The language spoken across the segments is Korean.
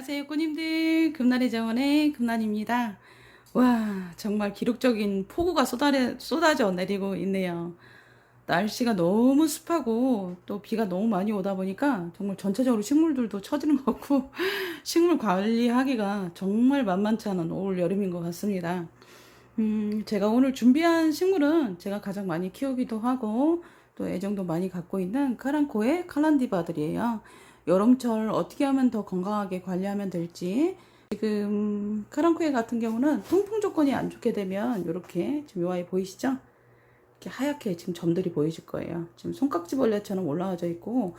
안녕하세요 꽃님들. 금날의 정원의 금난입니다. 와 정말 기록적인 폭우가 쏟아내, 쏟아져 내리고 있네요. 날씨가 너무 습하고 또 비가 너무 많이 오다 보니까 정말 전체적으로 식물들도 처지는 것 같고 식물 관리하기가 정말 만만치 않은 올 여름인 것 같습니다. 음, 제가 오늘 준비한 식물은 제가 가장 많이 키우기도 하고 또 애정도 많이 갖고 있는 카랑코의 칼란디바들이에요. 여름철 어떻게 하면 더 건강하게 관리하면 될지 지금 카랑코에 같은 경우는 통풍 조건이 안 좋게 되면 이렇게 지금 요 아이 보이시죠? 이렇게 하얗게 지금 점들이 보이실 거예요. 지금 손깍지벌레처럼 올라와져 있고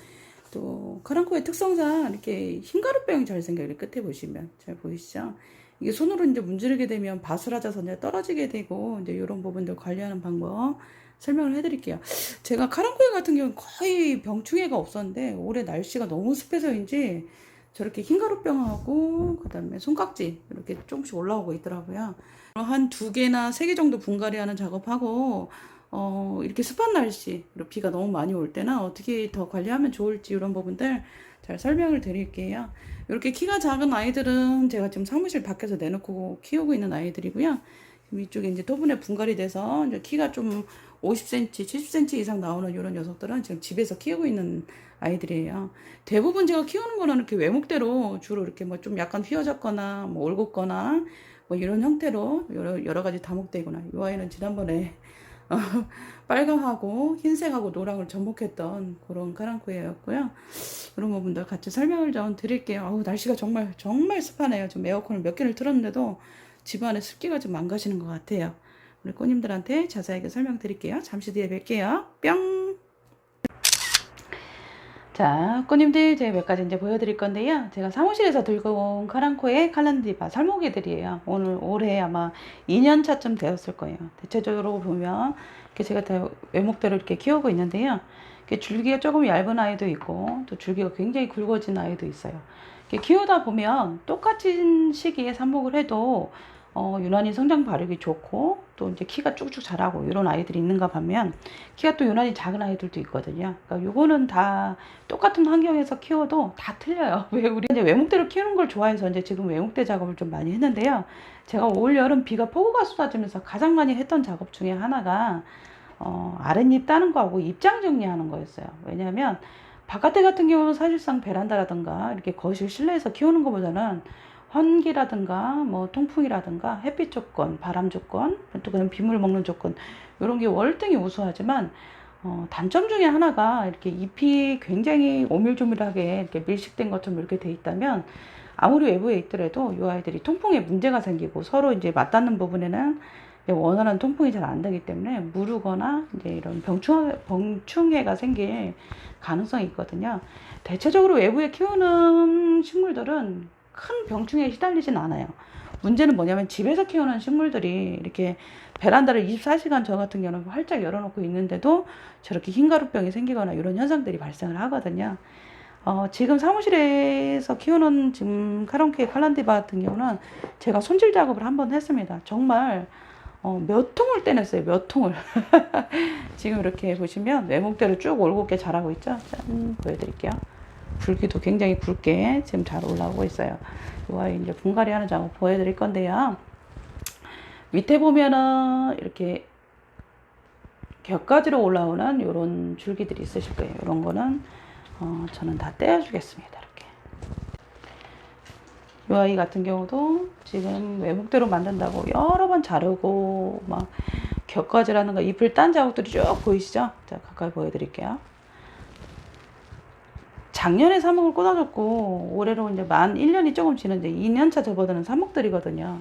또 카랑코의 특성상 이렇게 흰가루병이 잘 생겨요. 끝에 보시면 잘 보이시죠? 이게 손으로 이제 문지르게 되면 바스라져서 이제 떨어지게 되고 이제 이런 부분들 관리하는 방법 설명을 해드릴게요. 제가 카랑코에 같은 경우는 거의 병충해가 없었는데 올해 날씨가 너무 습해서인지 저렇게 흰가루병하고 그다음에 손깍지 이렇게 조금씩 올라오고 있더라고요. 한 두 개나 세 개 정도 분갈이 하는 작업하고 어, 이렇게 습한 날씨, 그리고 비가 너무 많이 올 때나 어떻게 더 관리하면 좋을지 이런 부분들 잘 설명을 드릴게요. 이렇게 키가 작은 아이들은 제가 지금 사무실 밖에서 내놓고 키우고 있는 아이들이고요. 이쪽에 이제 토분에 분갈이 돼서 이제 키가 좀 50cm, 70cm 이상 나오는 이런 녀석들은 지금 집에서 키우고 있는 아이들이에요. 대부분 제가 키우는 거는 이렇게 외목대로 주로 이렇게 뭐 좀 약간 휘어졌거나 뭐 올곧거나 뭐 이런 형태로 여러, 여러 가지 다목되거나 이 아이는 지난번에 어, 빨강하고 흰색하고 노랑을 접목했던 그런 카랑코에였고요. 이런 부분들 같이 설명을 좀 드릴게요. 아우 날씨가 정말 정말 습하네요. 지금 에어컨을 몇 개를 틀었는데도 집안에 습기가 좀 망가지는 것 같아요. 우리 꼬님들한테 자세하게 설명드릴게요. 잠시 뒤에 뵐게요. 뿅! 자, 꼬님들 제가 몇 가지 이제 보여드릴 건데요. 제가 사무실에서 들고 온 카랑코의 칼란디바 살모기들이에요. 오늘 올해 아마 2년 차쯤 되었을 거예요. 대체적으로 보면 이렇게 제가 다 외목대로 이렇게 키우고 있는데요. 이렇게 줄기가 조금 얇은 아이도 있고 또 줄기가 굉장히 굵어진 아이도 있어요. 이렇게 키우다 보면 똑같은 시기에 삽목을 해도 어, 유난히 성장 발육이 좋고 또 이제 키가 쭉쭉 자라고 이런 아이들이 있는가 하면 키가 또 유난히 작은 아이들도 있거든요. 그러니까 요거는 다 똑같은 환경에서 키워도 다 틀려요. 왜 우리 이제 외목대로 키우는 걸 좋아해서 이제 지금 외목대 작업을 좀 많이 했는데요. 제가 올 여름 비가 폭우가 쏟아지면서 가장 많이 했던 작업 중에 하나가 어, 아랫잎 따는 거하고 입장 정리하는 거였어요. 왜냐하면 바깥에 같은 경우는 사실상 베란다라든가 이렇게 거실 실내에서 키우는 것보다는 환기라든가 뭐 통풍이라든가 햇빛 조건, 바람 조건, 또 그냥 비물 먹는 조건 이런 게 월등히 우수하지만 어, 단점 중에 하나가 이렇게 잎이 굉장히 오밀조밀하게 이렇게 밀식된 것처럼 이렇게 돼 있다면 아무리 외부에 있더라도 이 아이들이 통풍에 문제가 생기고 서로 이제 맞닿는 부분에는 원활한 통풍이 잘 안 되기 때문에 무르거나 이제 이런 병충, 병충해가 생길 가능성이 있거든요. 대체적으로 외부에 키우는 식물들은 큰 병충해에 시달리진 않아요. 문제는 뭐냐면 집에서 키우는 식물들이 이렇게 베란다를 24시간 저 같은 경우는 활짝 열어놓고 있는데도 저렇게 흰가루병이 생기거나 이런 현상들이 발생을 하거든요. 어, 지금 사무실에서 키우는 지금 카론케 칼란디바 같은 경우는 제가 손질 작업을 한 번 했습니다. 정말 어, 몇 통을 떼냈어요. 몇 통을. 지금 이렇게 보시면 외목대로 쭉 올곧게 자라고 있죠. 짠, 보여드릴게요. 굵기도 굉장히 굵게 지금 잘 올라오고 있어요. 이 아이 이제 분갈이 하는 작업 보여드릴 건데요. 밑에 보면은 이렇게 격가지로 올라오는 이런 줄기들이 있으실 거예요. 이런 거는 어, 저는 다 떼어주겠습니다. 이렇게. 이 아이 같은 경우도 지금 외목대로 만든다고 여러 번 자르고 막 격가지라는가 잎을 딴 자국들이 쭉 보이시죠? 자 가까이 보여드릴게요. 작년에 사목을 꽂아줬고 올해로 이제 만 1년이 조금 지는 이제 2년차 접어드는 사목들이거든요.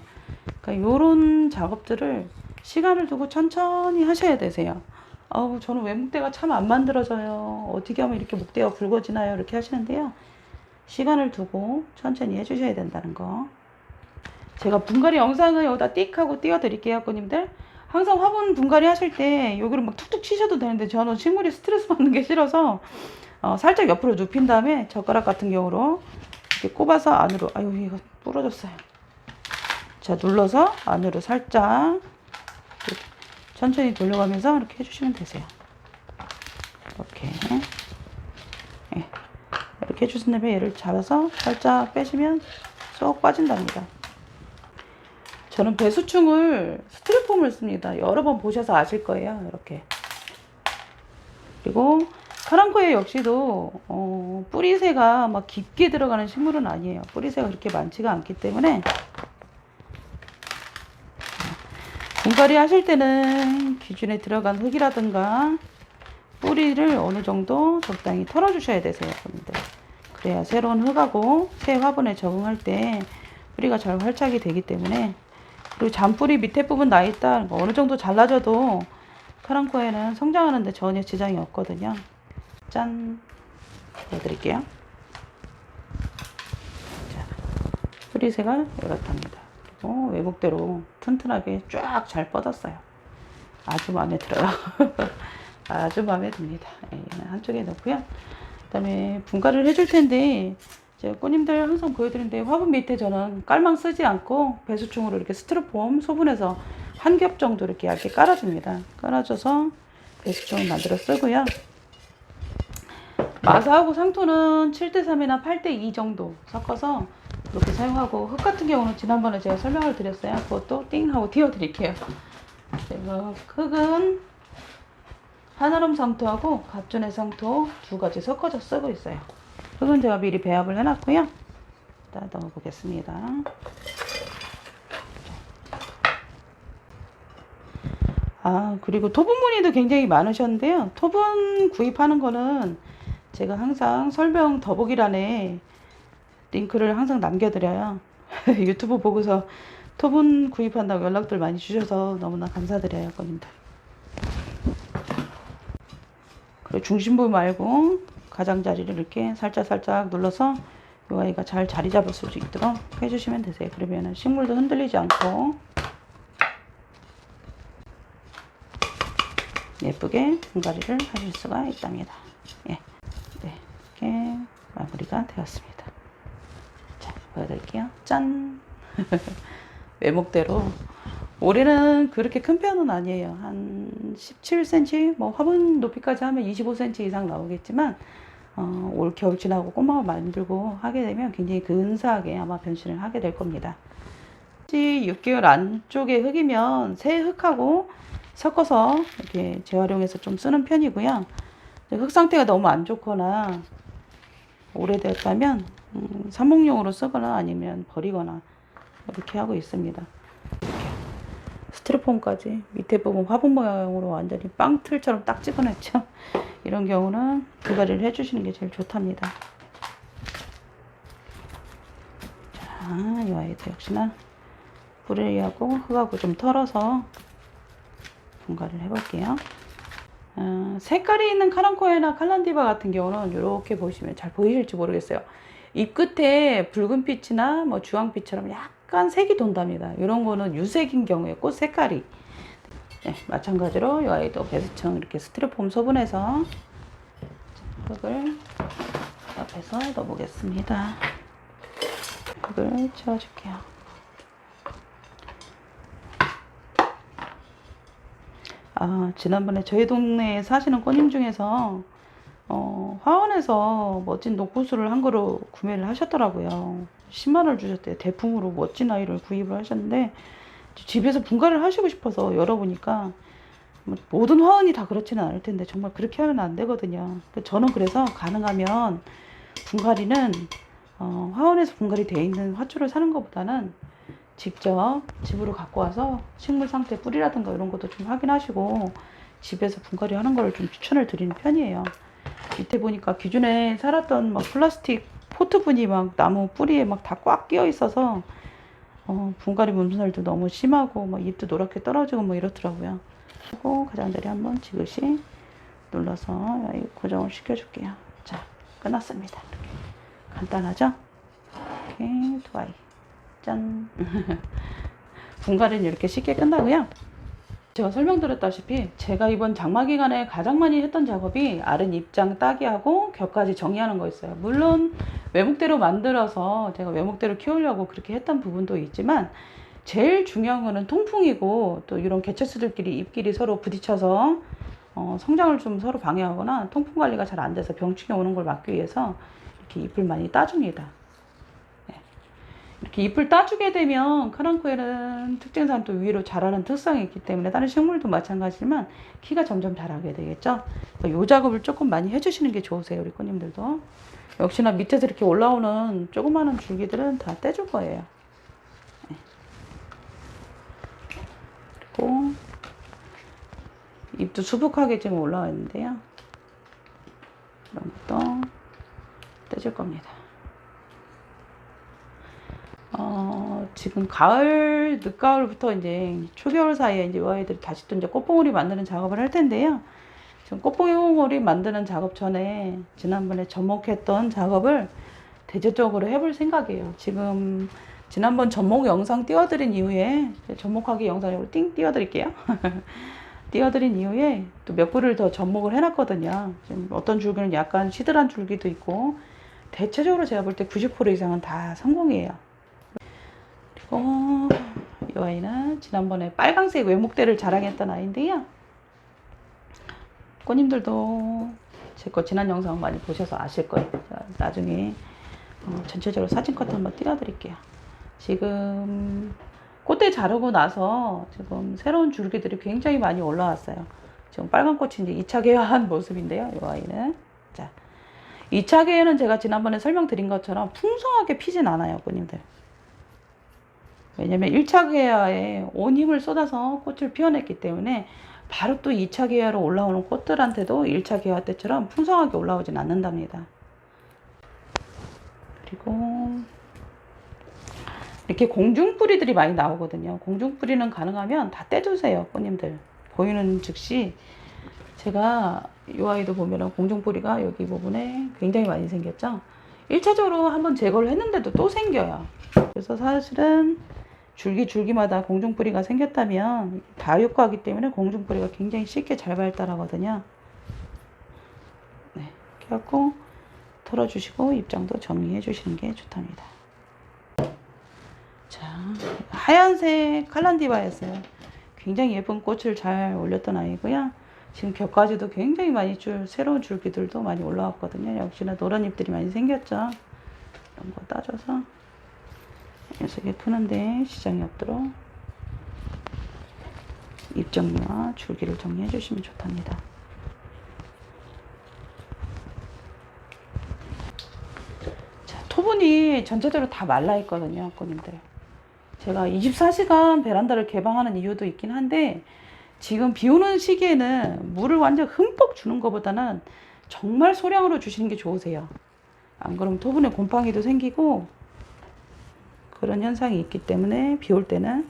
그러니까 요런 작업들을 시간을 두고 천천히 하셔야 되세요. 아우 저는 외목대가 참 안 만들어져요. 어떻게 하면 이렇게 목대가 굵어지나요? 이렇게 하시는데요. 시간을 두고 천천히 해주셔야 된다는 거. 제가 분갈이 영상을 여기다 띡 하고 띄워드릴게요, 꼬님들. 항상 화분 분갈이 하실 때 여기를 막 툭툭 치셔도 되는데 저는 식물이 스트레스 받는 게 싫어서 어, 살짝 옆으로 눕힌 다음에 젓가락 같은 경우로 이렇게 꼽아서 안으로 아유 이거 부러졌어요. 자 눌러서 안으로 살짝 천천히 돌려가면서 이렇게 해주시면 되세요. 이렇게 예. 이렇게 해주신 다음에 얘를 잡아서 살짝 빼시면 쏙 빠진답니다. 저는 배수충을 스티로폼을 씁니다. 여러 번 보셔서 아실 거예요. 이렇게. 그리고 카랑코에 역시도 어, 뿌리새가 막 깊게 들어가는 식물은 아니에요. 뿌리새가 그렇게 많지가 않기 때문에 분갈이 하실 때는 기준에 들어간 흙이라든가 뿌리를 어느 정도 적당히 털어주셔야 되세요. 여러분들. 그래야 새로운 흙하고 새 화분에 적응할 때 뿌리가 잘 활착이 되기 때문에 그리고 잔뿌리 밑에 부분 나 있다 어느 정도 잘라줘도 카랑코에는 성장하는데 전혀 지장이 없거든요. 짠 보여드릴게요. 자, 뿌리새가 이렇답니다. 그리고 외국대로 튼튼하게 쫙 잘 뻗었어요. 아주 마음에 들어요. 아주 마음에 듭니다. 예, 얘는 한쪽에 넣고요. 그 다음에 분갈이를 해줄 텐데 제가 꼬님들 항상 보여드리는데 화분 밑에 저는 깔망 쓰지 않고 배수충으로 이렇게 스티로폼 소분해서 한 겹 정도 이렇게 얇게 깔아줍니다. 깔아줘서 배수충을 만들어 쓰고요. 마사하고 상토는 7대3이나 8대2 정도 섞어서 이렇게 사용하고 흙 같은 경우는 지난번에 제가 설명을 드렸어요. 그것도 띵 하고 띄워 드릴게요. 제가 흙은 한아름 상토하고 갑존의 상토 두 가지 섞어서 쓰고 있어요. 흙은 제가 미리 배합을 해놨고요. 일단 넣어보겠습니다. 아 그리고 토분 문의도 굉장히 많으셨는데요. 토분 구입하는 거는 제가 항상 설명 더보기란에 링크를 항상 남겨드려요. 유튜브 보고서 토분 구입한다고 연락들 많이 주셔서 너무나 감사드려요, 거님들. 그리고 중심부 말고 가장자리를 이렇게 살짝 살짝 눌러서 이 아이가 잘 자리 잡을 수 있도록 해주시면 되세요. 그러면 식물도 흔들리지 않고 예쁘게 분갈이를 하실 수가 있답니다. 예. 네, 이렇게 마무리가 되었습니다. 자, 보여드릴게요. 짠! 외목대로 올해는 그렇게 큰 편은 아니에요. 한 17cm, 뭐 화분 높이까지 하면 25cm 이상 나오겠지만 어, 올 겨울 지나고 꼬마가 만들고 하게 되면 굉장히 근사하게 아마 변신을 하게 될 겁니다. 6개월 안쪽의 흙이면 새 흙하고 섞어서 이렇게 재활용해서 좀 쓰는 편이고요. 흙 상태가 너무 안 좋거나 오래됐다면 음, 사목용으로 쓰거나 아니면 버리거나 이렇게 하고 있습니다. 이렇게 스티로폼까지 밑에 부분 화분 모양으로 완전히 빵틀처럼 딱 찍어냈죠. 이런 경우는 분갈이를 해주시는 게 제일 좋답니다. 자, 이 아이도 역시나 뿌리하고 흙하고 좀 털어서 분갈이를 해볼게요. 어, 색깔이 있는 카랑코에나 칼란디바 같은 경우는 이렇게 보시면 잘 보이실지 모르겠어요. 잎 끝에 붉은 빛이나 뭐 주황빛처럼 약간 색이 돈답니다. 이런 거는 유색인 경우에 꽃 색깔이 네, 마찬가지로 이 아이도 배수청 이렇게 스티로폼 소분해서 흙을 앞에서 넣어보겠습니다. 흙을 채워줄게요. 아, 지난번에 저희 동네에 사시는 꼬님 중에서 어, 화원에서 멋진 녹구수를 한 그루 구매를 하셨더라고요. 10만 원을 주셨대요. 대품으로 멋진 아이를 구입을 하셨는데 집에서 분갈이를 하시고 싶어서 열어보니까 뭐 모든 화원이 다 그렇지는 않을 텐데 정말 그렇게 하면 안 되거든요. 그 저는 그래서 가능하면 분갈이는 어, 화원에서 분갈이 돼 있는 화초를 사는 것보다는 직접 집으로 갖고 와서 식물 상태 뿌리라든가 이런 것도 좀 확인하시고 집에서 분갈이 하는 거를 좀 추천을 드리는 편이에요. 밑에 보니까 기존에 살았던 막 플라스틱 포트분이 막 나무 뿌리에 막 다 꽉 끼어 있어서 어, 분갈이 문살도 너무 심하고 막 잎도 노랗게 떨어지고 뭐 이렇더라고요. 그리고 가장자리 한번 지그시 눌러서 고정을 시켜줄게요. 자, 끝났습니다. 이렇게 간단하죠? 이렇게 두 아이. 짠. 분갈이는 이렇게 쉽게 끝나고요. 제가 설명드렸다시피 제가 이번 장마 기간에 가장 많이 했던 작업이 알은 입장 따기 하고 겹까지 정리하는 거였어요. 물론 외목대로 만들어서 제가 외목대로 키우려고 그렇게 했던 부분도 있지만 제일 중요한 거는 통풍이고 또 이런 개체수들끼리 잎끼리 서로 부딪혀서 어, 성장을 좀 서로 방해하거나 통풍 관리가 잘 안 돼서 병충해 오는 걸 막기 위해서 이렇게 잎을 많이 따줍니다. 네. 이렇게 잎을 따주게 되면 카랑코에는 특징상 또 위로 자라는 특성이 있기 때문에 다른 식물도 마찬가지지만 키가 점점 자라게 되겠죠. 이 작업을 조금 많이 해주시는 게 좋으세요, 우리 꽃님들도. 역시나 밑에서 이렇게 올라오는 조그마한 줄기들은 다 떼줄 거예요. 네. 그리고 잎도 수북하게 지금 올라와 있는데요. 이런 것도 떼줄 겁니다. 어, 지금 가을, 늦가을부터 이제 초겨울 사이에 이제 이 아이들이 다시 또 이제 꽃봉오리 만드는 작업을 할 텐데요. 지금 꽃봉오리 만드는 작업 전에 지난번에 접목했던 작업을 대체적으로 해볼 생각이에요. 지금 지난번 접목 영상 띄워드린 이후에 접목하기 영상으로 띵 띄워드릴게요. 띄워드린 이후에 또몇 그루를 더 접목을 해놨거든요. 지금 어떤 줄기는 약간 시들한 줄기도 있고 대체적으로 제가 볼 때 90% 이상은 다 성공이에요. 그리고 이 아이는 지난번에 빨강색 외목대를 자랑했던 아이인데요. 꽃님들도 제 거 지난 영상 많이 보셔서 아실 거예요. 자, 나중에 어, 전체적으로 사진 컷 한번 띄워드릴게요. 지금 꽃대 자르고 나서 지금 새로운 줄기들이 굉장히 많이 올라왔어요. 지금 빨간 꽃이 이제 2차 개화한 모습인데요. 이 아이는. 자, 2차 개화는 제가 지난번에 설명드린 것처럼 풍성하게 피진 않아요, 꽃님들. 왜냐면 1차 개화에 온 힘을 쏟아서 꽃을 피워냈기 때문에 바로 또 2차 개화로 올라오는 꽃들한테도 1차 개화 때처럼 풍성하게 올라오진 않는답니다. 그리고 이렇게 공중뿌리들이 많이 나오거든요. 공중뿌리는 가능하면 다 떼주세요, 꽃님들. 보이는 즉시 제가 이 아이도 보면은 공중뿌리가 여기 부분에 굉장히 많이 생겼죠. 1차적으로 한번 제거를 했는데도 또 생겨요. 그래서 사실은 줄기 줄기마다 공중뿌리가 생겼다면 다육과하기 때문에 공중뿌리가 굉장히 쉽게 잘 발달하거든요. 네, 이렇게 하고 털어주시고 입장도 정리해 주시는 게 좋답니다. 자, 하얀색 칼란디바였어요. 굉장히 예쁜 꽃을 잘 올렸던 아이고요. 지금 겹가지도 굉장히 많이 줄 새로운 줄기들도 많이 올라왔거든요. 역시나 노란 잎들이 많이 생겼죠. 이런 거 따줘서 녀석이 크는데 시장이 없도록 잎 정리와 줄기를 정리해 주시면 좋답니다. 자, 토분이 전체적으로 다 말라 있거든요, 꽃님들. 제가 24시간 베란다를 개방하는 이유도 있긴 한데 지금 비 오는 시기에는 물을 완전 흠뻑 주는 것보다는 정말 소량으로 주시는 게 좋으세요. 안 그러면 토분에 곰팡이도 생기고 그런 현상이 있기 때문에 비 올 때는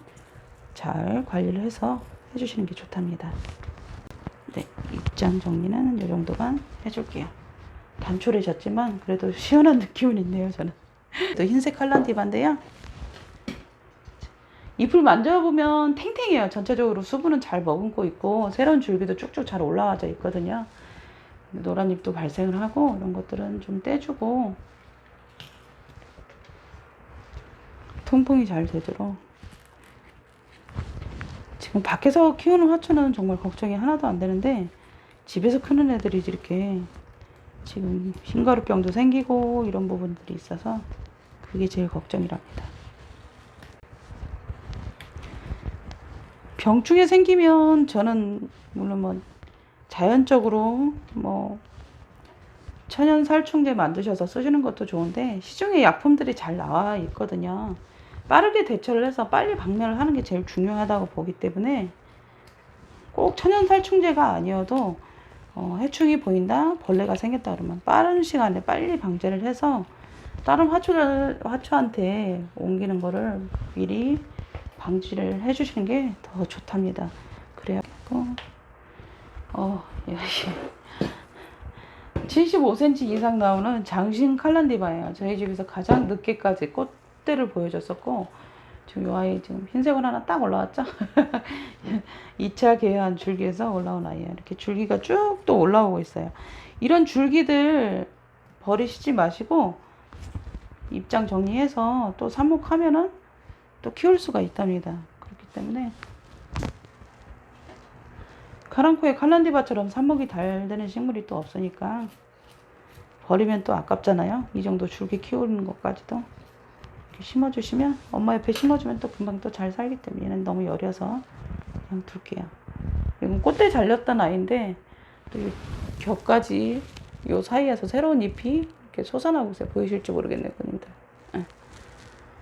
잘 관리를 해서 해주시는 게 좋답니다. 네, 입장 정리는 이 정도만 해줄게요. 단촐해졌지만 그래도 시원한 느낌은 있네요, 저는. 또 흰색 칼란디바인데요. 잎을 만져보면 탱탱해요. 전체적으로 수분은 잘 머금고 있고 새로운 줄기도 쭉쭉 잘 올라와져 있거든요. 노란 잎도 발생을 하고 이런 것들은 좀 떼주고 통풍이 잘 되도록 지금 밖에서 키우는 화초는 정말 걱정이 하나도 안 되는데 집에서 크는 애들이 이렇게 지금 흰가루병도 생기고 이런 부분들이 있어서 그게 제일 걱정이랍니다. 병충해 생기면 저는 물론 뭐 자연적으로 뭐 천연 살충제 만드셔서 쓰시는 것도 좋은데 시중에 약품들이 잘 나와 있거든요. 빠르게 대처를 해서 빨리 박멸을 하는 게 제일 중요하다고 보기 때문에 꼭 천연 살충제가 아니어도 어, 해충이 보인다, 벌레가 생겼다 그러면 빠른 시간에 빨리 방제를 해서 다른 화초를 화초한테 옮기는 거를 미리 방지를 해주시는 게 더 좋답니다. 그래갖고 어, 예. 75cm 이상 나오는 장신 칼란디바예요. 저희 집에서 가장 늦게까지 꽃 대를 보여줬었고 지금 이 아이 지금 흰색은 하나 딱 올라왔죠? 2차 개화한 줄기에서 올라온 아이예요. 이렇게 줄기가 쭉 또 올라오고 있어요. 이런 줄기들 버리시지 마시고 입장 정리해서 또 삽목하면은 또 키울 수가 있답니다. 그렇기 때문에 카랑코의 칼란디바처럼 삽목이 잘 되는 식물이 또 없으니까 버리면 또 아깝잖아요. 이 정도 줄기 키우는 것까지도 이렇게 심어주시면 엄마 옆에 심어주면 또 금방 또 잘 살기 때문에 얘는 너무 여려서 그냥 둘게요. 이건 꽃대 잘렸던 아이인데 또이 겹까지 요 사이에서 새로운 잎이 이렇게 솟아나고 있어요. 보이실지 모르겠네요, 그님들. 예.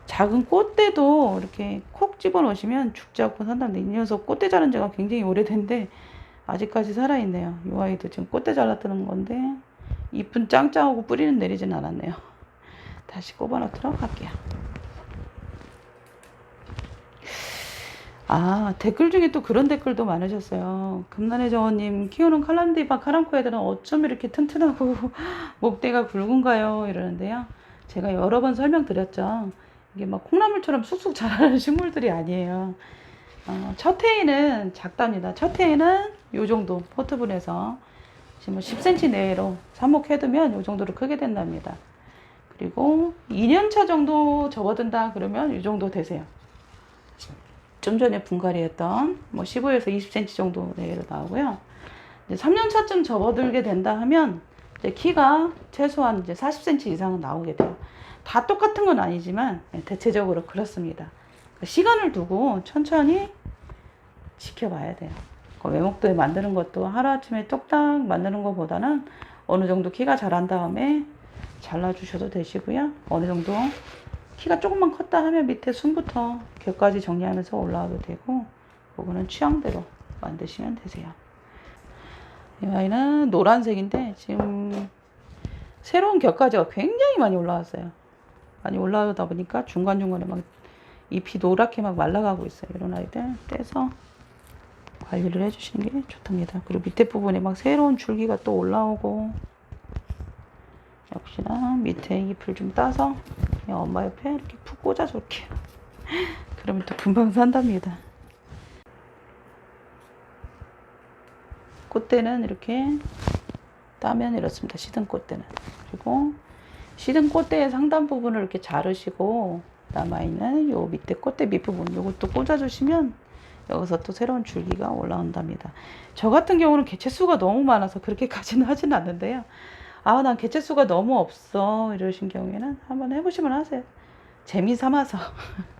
작은 꽃대도 이렇게 콕 집어넣으시면 죽지 않고 산다는데 이 녀석 꽃대 자른 지가 굉장히 오래된데 아직까지 살아있네요. 이 아이도 지금 꽃대 잘랐다는 건데 잎은 짱짱하고 뿌리는 내리진 않았네요. 다시 꼽아 넣도록 할게요. 아, 댓글 중에 또 그런 댓글도 많으셨어요. 금난의 정원님, 키우는 칼란디바 카랑코 애들은 어쩜 이렇게 튼튼하고 목대가 굵은가요? 이러는데요. 제가 여러 번 설명드렸죠. 이게 막 콩나물처럼 쑥쑥 자라는 식물들이 아니에요. 어, 첫 해에는 작답니다. 첫 해에는 요 정도 포트분에서 지금 뭐 10cm 내외로 삽목해두면 요 정도로 크게 된답니다. 그리고 2년차 정도 접어든다 그러면 이 정도 되세요. 좀 전에 분갈이 했던 뭐 15에서 20cm 정도 내외로 나오고요. 이제 3년 차쯤 접어들게 된다 하면 이제 키가 최소한 이제 40cm 이상은 나오게 돼요. 다 똑같은 건 아니지만 네, 대체적으로 그렇습니다. 그러니까 시간을 두고 천천히 지켜봐야 돼요. 그 외목도에 만드는 것도 하루아침에 뚝딱 만드는 것보다는 어느 정도 키가 자란 다음에 잘라주셔도 되시고요. 어느 정도 키가 조금만 컸다 하면 밑에 숨부터 겹까지 정리하면서 올라와도 되고 그거는 취향대로 만드시면 되세요. 이 아이는 노란색인데 지금 새로운 겹가지가 굉장히 많이 올라왔어요. 많이 올라오다 보니까 중간중간에 막 잎이 노랗게 막 말라가고 있어요. 이런 아이들 떼서 관리를 해주시는 게 좋답니다. 그리고 밑에 부분에 막 새로운 줄기가 또 올라오고 역시나 밑에 잎을 좀 따서 엄마 옆에 이렇게 푹 꽂아줄게요. 그러면 또 금방 산답니다. 꽃대는 이렇게 따면 이렇습니다. 시든 꽃대는. 그리고 시든 꽃대의 상단 부분을 이렇게 자르시고 남아있는 요 밑에 꽃대 밑부분 요것도 꽂아주시면 여기서 또 새로운 줄기가 올라온답니다. 저 같은 경우는 개체수가 너무 많아서 그렇게까지는 하진 않는데요. 아, 난 개체수가 너무 없어. 이러신 경우에는 한번 해보시면 하세요. 재미 삼아서.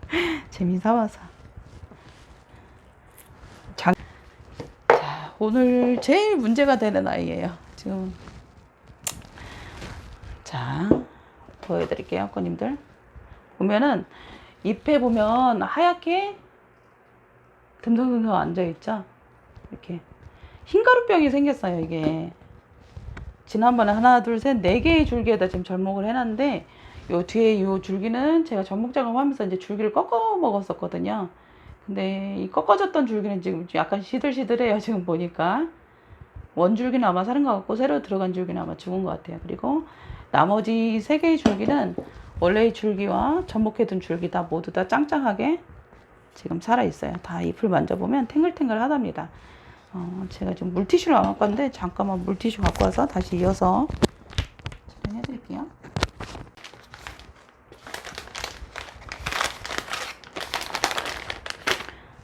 재미 삼아서. 장... 자, 오늘 제일 문제가 되는 아이예요. 지금. 자, 보여드릴게요, 꼬님들. 보면은, 잎에 보면 하얗게 듬성듬성 앉아있죠? 이렇게. 흰가루병이 생겼어요, 이게. 지난번에 하나, 둘, 셋, 네 개의 줄기에다 지금 접목을 해놨는데, 요 뒤에 이 줄기는 제가 접목 작업하면서 이제 줄기를 꺾어 먹었었거든요. 근데 이 꺾어졌던 줄기는 지금 약간 시들시들해요, 지금 보니까. 원줄기는 아마 살은 것 같고, 새로 들어간 줄기는 아마 죽은 것 같아요. 그리고 나머지 세 개의 줄기는 원래의 줄기와 접목해둔 줄기 다 모두 다 짱짱하게 지금 살아 있어요. 다 잎을 만져보면 탱글탱글 하답니다. 어, 제가 지금 물티슈를 안 갖고 왔는데 잠깐만 물티슈 갖고 와서 다시 이어서 촬영해 드릴게요.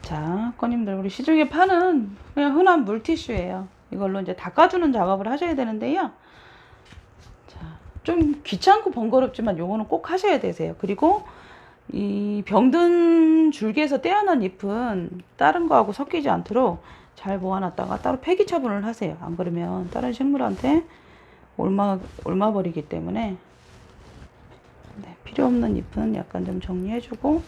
자, 꺼님들 우리 시중에 파는 그냥 흔한 물티슈예요. 이걸로 이제 닦아주는 작업을 하셔야 되는데요. 자, 좀 귀찮고 번거롭지만 요거는 꼭 하셔야 되세요. 그리고 이 병든 줄기에서 떼어난 잎은 다른 거하고 섞이지 않도록 잘 모아놨다가 따로 폐기 처분을 하세요. 안 그러면 다른 식물한테 옮아, 옮아버리기 때문에 네, 필요 없는 잎은 약간 좀 정리해주고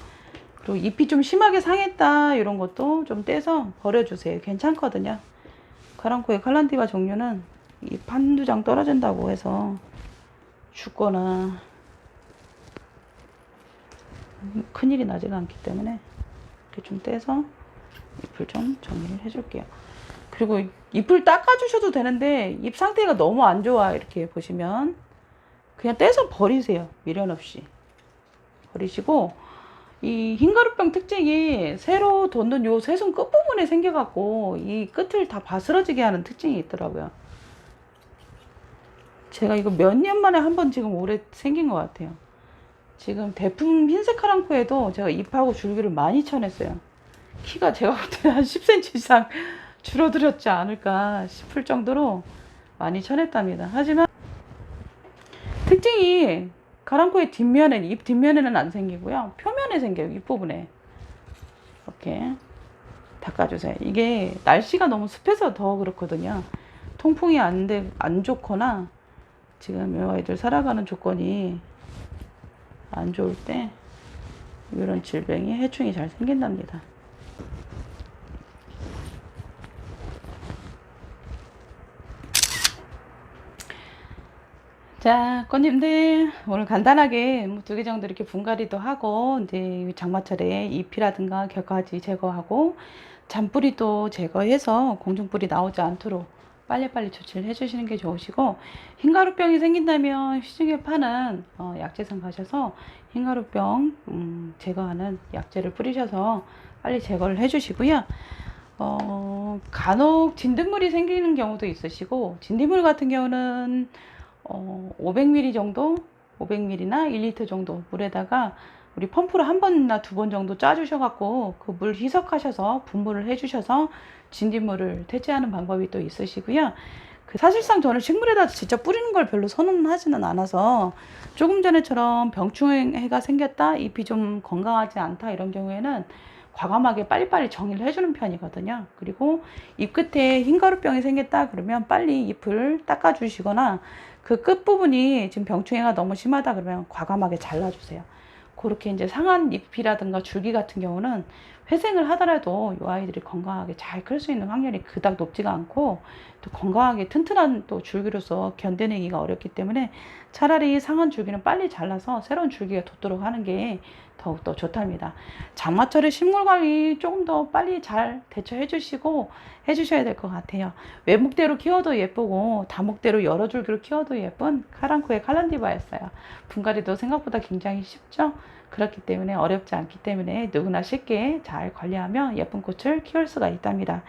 그리고 잎이 좀 심하게 상했다 이런 것도 좀 떼서 버려주세요. 괜찮거든요. 카랑코의 칼란디바 종류는 잎 한두 장 떨어진다고 해서 죽거나 큰일이 나지가 않기 때문에 이렇게 좀 떼서 잎을 좀 정리를 해줄게요. 그리고 잎을 닦아주셔도 되는데 잎 상태가 너무 안 좋아 이렇게 보시면 그냥 떼서 버리세요. 미련 없이 버리시고 이 흰가루병 특징이 새로 돋는 요 새순 끝부분에 생겨갖고 이 끝을 다 바스러지게 하는 특징이 있더라고요. 제가 이거 몇 년 만에 한 번 지금 올해 생긴 것 같아요. 지금 대풍 흰색 카랑코에도 제가 잎하고 줄기를 많이 쳐냈어요. 키가 제가 볼 때는 한 10cm 이상 줄어들었지 않을까 싶을 정도로 많이 쳐냈답니다. 하지만 가랑코의 뒷면에는 입 뒷면에는 안 생기고요. 표면에 생겨요. 입 부분에. 이렇게 닦아주세요. 이게 날씨가 너무 습해서 더 그렇거든요. 통풍이 안, 돼, 안 좋거나 지금 이 아이들 살아가는 조건이 안 좋을 때 이런 질병이 해충이 잘 생긴답니다. 자, 꽃님들 오늘 간단하게 뭐 두개 정도 이렇게 분갈이도 하고 이제 장마철에 잎이라든가 격가지 제거하고 잔뿌리도 제거해서 공중뿌리 나오지 않도록 빨리빨리 조치를 해주시는 게 좋으시고 흰가루병이 생긴다면 시중에 파는 어, 약재상 가셔서 흰가루병 음, 제거하는 약재를 뿌리셔서 빨리 제거를 해주시고요. 어, 간혹 진딧물이 생기는 경우도 있으시고 진딧물 같은 경우는 어, 500ml 정도, 500ml나 1리터 정도 물에다가 우리 펌프를 한 번이나 두 번 정도 짜주셔갖고 그 물 희석하셔서 분무를 해주셔서 진딧물을 퇴치하는 방법이 또 있으시고요. 그 사실상 저는 식물에다 직접 뿌리는 걸 별로 선호하지는 않아서 조금 전에처럼 병충해가 생겼다, 잎이 좀 건강하지 않다 이런 경우에는 과감하게 빨리빨리 정리를 해주는 편이거든요. 그리고 잎 끝에 흰가루병이 생겼다 그러면 빨리 잎을 닦아주시거나 그 끝부분이 지금 병충해가 너무 심하다 그러면 과감하게 잘라주세요. 그렇게 이제 상한 잎이라든가 줄기 같은 경우는 회생을 하더라도 이 아이들이 건강하게 잘 클 수 있는 확률이 그닥 높지가 않고 또 건강하게 튼튼한 또 줄기로서 견뎌내기가 어렵기 때문에 차라리 상한 줄기는 빨리 잘라서 새로운 줄기가 돋도록 하는 게 더욱더 좋답니다. 장마철에 식물 관리 조금 더 빨리 잘 대처해 주시고 해 주셔야 될 것 같아요. 외목대로 키워도 예쁘고 다목대로 여러 줄기로 키워도 예쁜 카랑코의 칼란디바였어요. 분갈이도 생각보다 굉장히 쉽죠? 그렇기 때문에 어렵지 않기 때문에 누구나 쉽게 잘 관리하면 예쁜 꽃을 키울 수가 있답니다.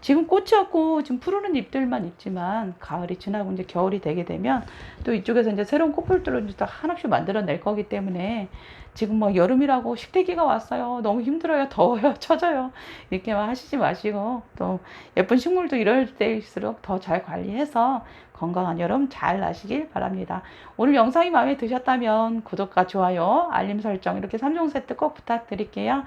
지금 꽃이 없고 지금 푸르른 잎들만 있지만 가을이 지나고 이제 겨울이 되게 되면 또 이쪽에서 이제 새로운 꽃풀들을 이제 또 하나씩 만들어낼 거기 때문에 지금 뭐 여름이라고 식대기가 왔어요. 너무 힘들어요. 더워요. 처져요. 이렇게 만 하시지 마시고 또 예쁜 식물도 이럴 때일수록 더 잘 관리해서 건강한 여름 잘 나시길 바랍니다. 오늘 영상이 마음에 드셨다면 구독과 좋아요, 알림 설정 이렇게 3종 세트 꼭 부탁드릴게요.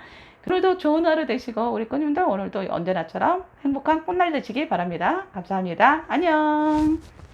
오늘도 좋은 하루 되시고 우리 꽃님들 오늘도 언제나처럼 행복한 꽃날 되시길 바랍니다. 감사합니다. 안녕.